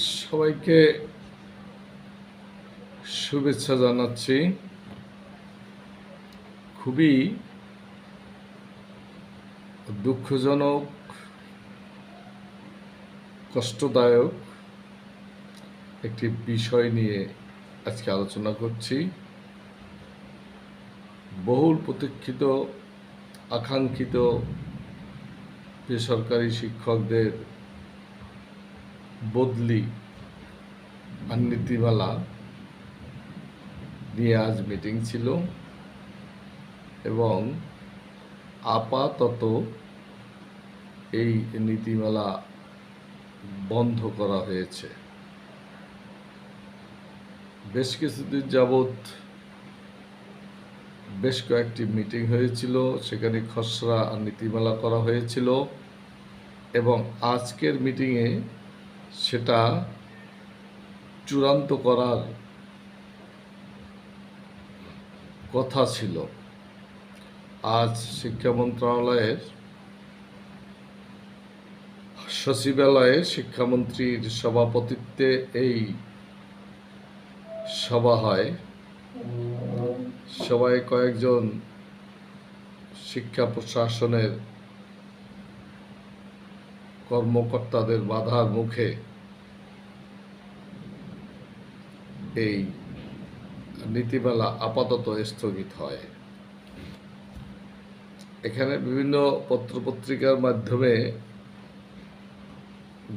সবাইকে শুভেচ্ছা জানাচ্ছি। খুবই দুঃখজনক, কষ্টদায়ক একটি বিষয় নিয়ে আজকে আলোচনা করছি। বহুল প্রতীক্ষিত, আকাঙ্ক্ষিত বেসরকারি শিক্ষকদের বদলি আর নীতিমালা নিয়ে আজ মিটিং ছিল এবং আপাতত এই নীতিমালা বন্ধ করা হয়েছে। বেশ কিছুদিন যাবৎ বেশ কয়েকটি মিটিং হয়েছিল, সেখানে খসড়া আর নীতিমালা করা হয়েছিল এবং আজকের মিটিংয়ে সেটা চূড়ান্ত করার কথা ছিল। আজ শিক্ষা মন্ত্রণালয়ের সচিবালয়ে শিক্ষামন্ত্রীর সভাপতিত্বে এই সভা হয়। সবাই কয়েকজন শিক্ষা প্রশাসনের কর্মকর্তাদের বাধার মুখে এই নীতিমালা আপাতত স্থগিত হয়। এখানে বিভিন্ন পত্রপত্রিকার মাধ্যমে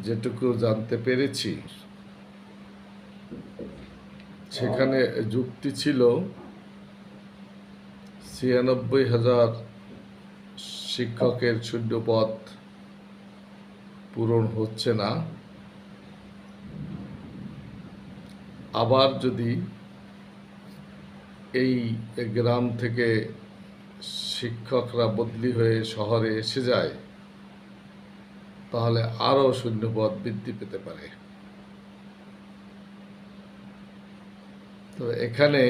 যেটুকু জানতে পেরেছি, সেখানে যুক্তি ছিল ছিয়ানব্বই হাজার শিক্ষকের শূন্য পদ পূরণ হচ্ছে না। আবার যদি এই গ্রাম থেকে শিক্ষকরা বদলি হয়ে শহরে এসে যায়, তাহলে আরও শূন্যপদ বৃদ্ধি পেতে পারে। তো এখানে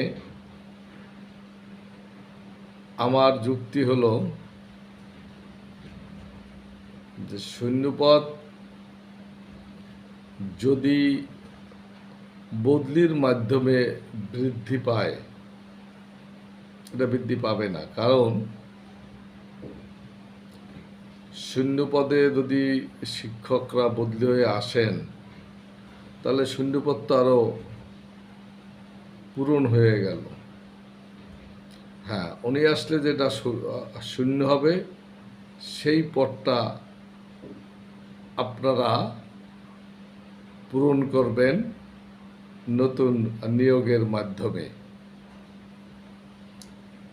আমার যুক্তি হলো যে শূন্যপদ যদি বদলির মাধ্যমে বৃদ্ধি পায়। এটা বৃদ্ধি পাবে না। কারণ শূন্যপদে যদি শিক্ষকরা বদলি হয়ে আসেন, তাহলে শূন্যপদ তো আরও পূরণ হয়ে গেল। হ্যাঁ উনি আসলে যেটা শূন্য হবে, সেই পদটা আপনারা পূরণ করবেন। নতুন নিয়োগের মাধ্যমে।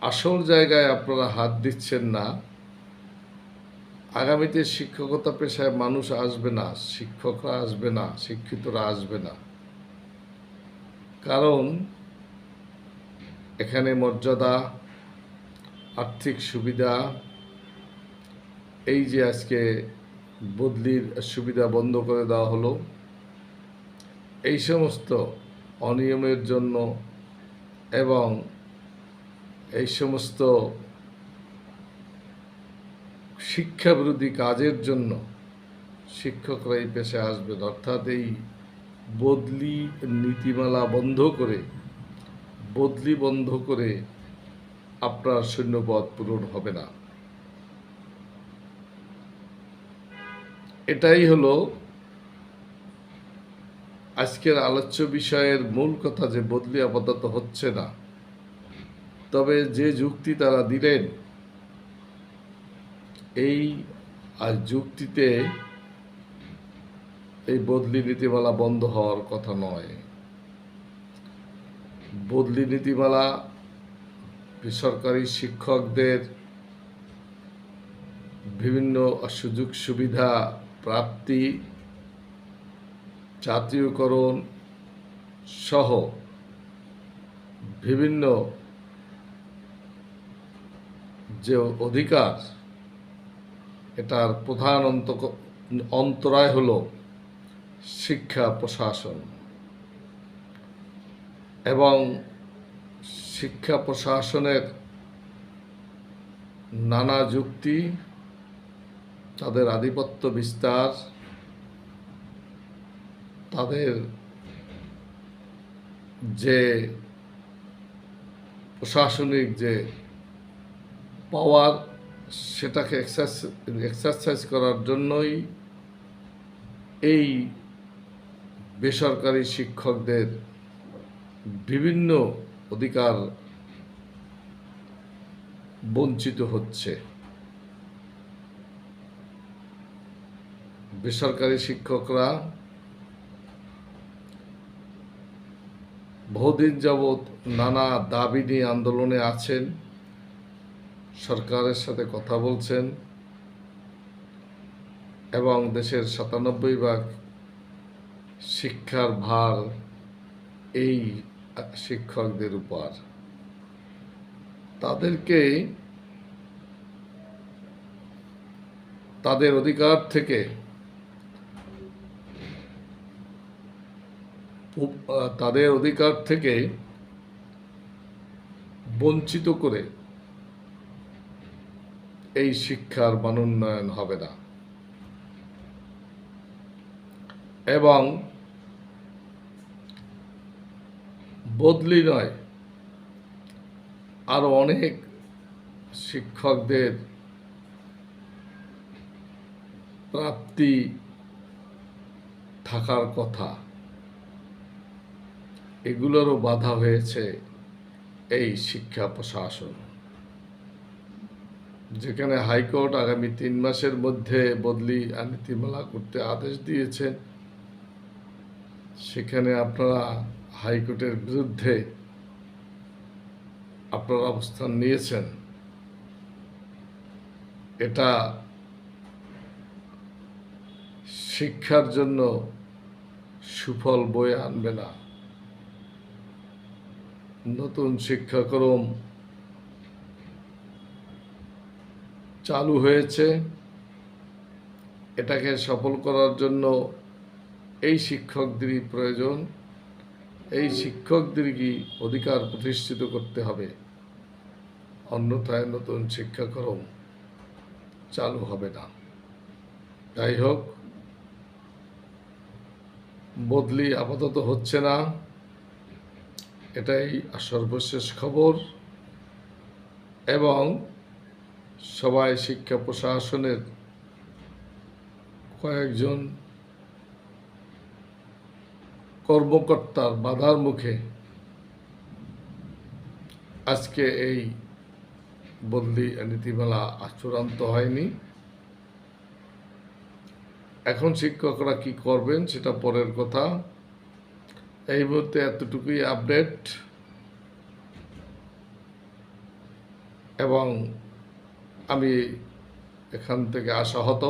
আসল জায়গায় আপনারা হাত দিচ্ছেন না। আগামীতে শিক্ষকতা পেশায় মানুষ আসবে না, শিক্ষকরা আসবে না, শিক্ষিতরা আসবে না। কারণ এখানে মর্যাদা, আর্থিক সুবিধা, এই যে আজকে বদলির সুবিধা বন্ধ করে দেওয়া হলো, এই সমস্ত অনিয়মের জন্য এবং এই সমস্ত শিক্ষাবিরোধী কাজের জন্য শিক্ষকরা এই পেশায় আসবেন অর্থাৎ এই বদলি নীতিমালা বন্ধ করে, বদলি বন্ধ করে আপনার শূন্যপদ পূরণ হবে না। এটাই হলো আজকের আলোচ্য বিষয়ের মূল কথা যে বদলি আপাতত হচ্ছে না, তবে যে যুক্তি তারা দিলেন, এই যুক্তিতে এই বদলি নীতিমালা বন্ধ হওয়ার কথা নয়। বদলি নীতিমালা বেসরকারি শিক্ষকদের বিভিন্ন সুযোগ সুবিধা প্রাপ্তি জাতীয়করণ সহ বিভিন্ন যে অধিকার, এটার প্রধান অন্ত- অন্তরায় হল শিক্ষা, প্রশাসন। এবং শিক্ষা, প্রশাসনের নানা যুক্তি, তাদের আধিপত্য বিস্তার তাদের যে প্রশাসনিক যে পাওয়ার সেটাকে এক্সারসাইজ করার জন্যই এই বেসরকারি শিক্ষকদের বিভিন্ন অধিকার বঞ্চিত হচ্ছে। বেসরকারি শিক্ষকরা বহুদিন যাবৎ নানা দাবি নিয়ে আন্দোলনে আছেন। সরকারের সাথে কথা বলছেন এবং দেশের সাতানব্বই ভাগ শিক্ষার ভার এই শিক্ষকদের উপর। তাদেরকে তাদের অধিকার থেকে তাদের অধিকার থেকে বঞ্চিত করে এই শিক্ষার মানোন্নয়ন হবে না। এবং বদলি নয়, আরও অনেক শিক্ষকদের প্রাপ্তি থাকার কথা। এগুলোরও বাধা হয়েছে এই শিক্ষা প্রশাসন। যেখানে হাইকোর্ট আগামী তিন মাসের মধ্যে বদলি নীতিমালা করতে আদেশ দিয়েছে, সেখানে আপনারা হাইকোর্টের বিরুদ্ধে আপনারা অবস্থান নিয়েছেন। এটা শিক্ষার জন্য সুফল বয়ে আনবে না। নতুন শিক্ষাক্রম চালু হয়েছে। এটাকে সফল করার জন্য এই শিক্ষকদেরই প্রয়োজন। এই শিক্ষকদেরই অধিকার প্রতিষ্ঠিত করতে হবে। অন্যথায় নতুন শিক্ষাক্রম চালু হবে না। যাই হোক, বদলি আপাতত হচ্ছে না। এটাই সর্বশেষ খবর। এবং সবাই শিক্ষা প্রশাসনের কয়েকজন কর্মকর্তার বাধার মুখে আজকে এই বদলি নীতিমালা চূড়ান্ত হয়নি। এখন শিক্ষকরা কি করবেন সেটা পরের কথা। এই মুহূর্তে এতটুকুই আপডেট এবং আমি এখান থেকে আশাহত,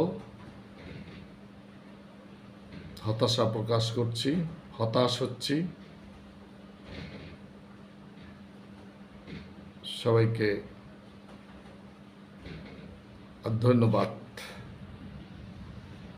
হতাশা প্রকাশ করছি, হতাশ হচ্ছি। সবাইকে ধন্যবাদ।